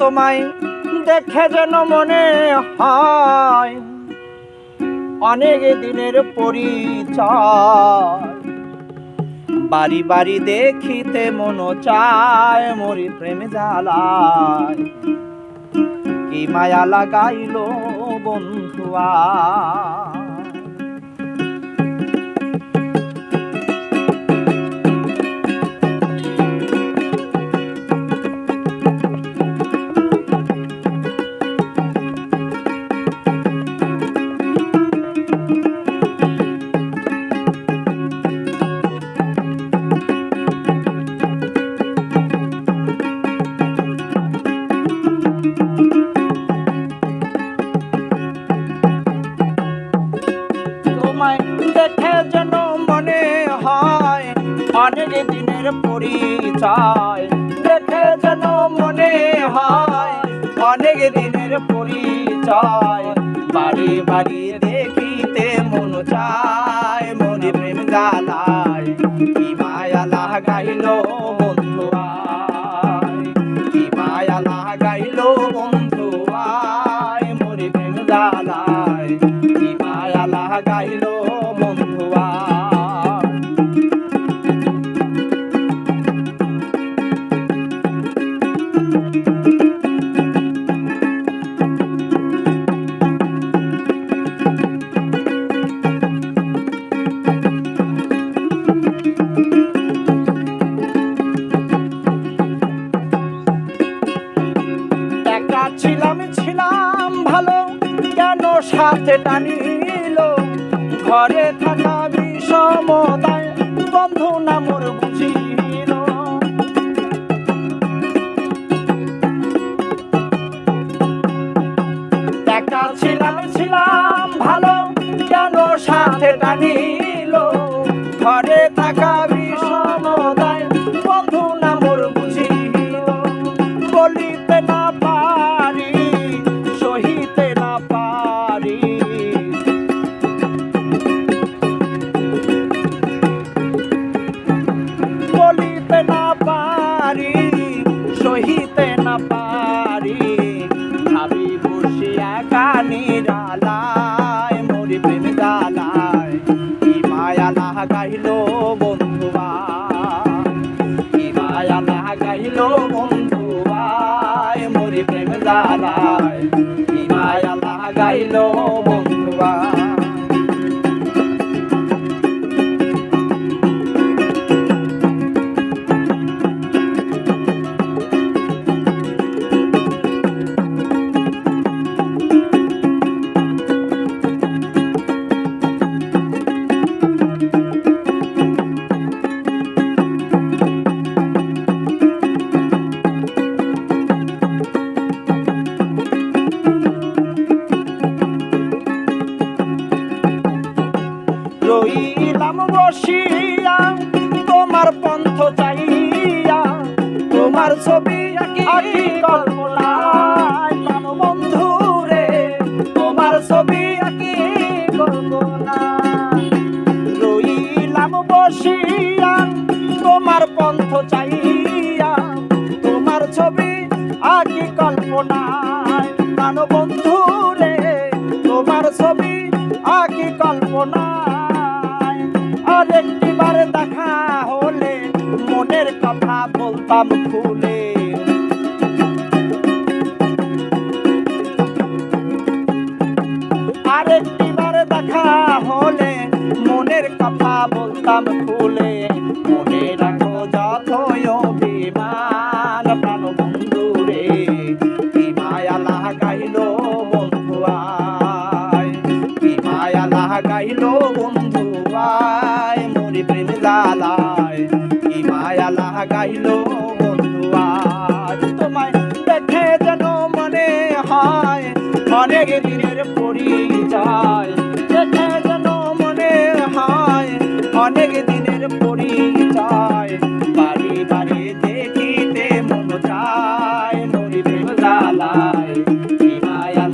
তোমায় দেখে যেন মনে হয়। অনেক দিনের পরিচয়। বাড়ি বাড়ি দেখিতে মন চায়, মরি প্রেমে জ্বালায়। কি মায়া লাগাইল বন্ধুয়া? দিনের পরিচয়, দেখে যেন মনে হয় অনেক দিনের পরিচয়। বাড়ি বাড়ি দেখিতে মন চায়, মনে প্রেম জ্বালায়, কি মায়া লাগাইল ছিলাম ছিলাম ভালো। কেন সাথে টানিল? ঘরে থাকা বিষমতায় বন্ধু নামর বুঝিল। একা ছিলাম ছিলাম ভালো। কেন সাথে টানিল? ঘরে থাকা মরি প্রেম ডালায় কি মায়া লাগাইল বন্ধুবা? কি মায়া লাগাইল বন্ধুবা? মরি প্রেম ডালায় কি মায়া লাগাইল বন্ধুবা তোমার পন্থ চাইয়া তোমার ছবি আঁকি কল্পনায় বন্ধু রে তোমার ছবি আঁকি বসিয়া, তোমার পন্থ চাইয়া তোমার ছবি আঁকি কল্পনায়। বন্ধু রে তোমার ছবি আঁকি কল্পনায়। আর একটিবার দেখা হলে মনের কথা বলতাম খুলে। আর একটিবার দেখা হলে মনের কথা বলতাম খুলে। মনে রাখো যতই মায়া লাগাইল বন্ধু আয় তোমায় দেখে যেন মনে হয় অনেক দিনের পরিচয়। দেখে যেন মনে হয় অনেক দিনের পরিচয়। বাড়ি বাড়ি দেখিতে মন চায় মরি প্রেম জ্বালায় কি মায়া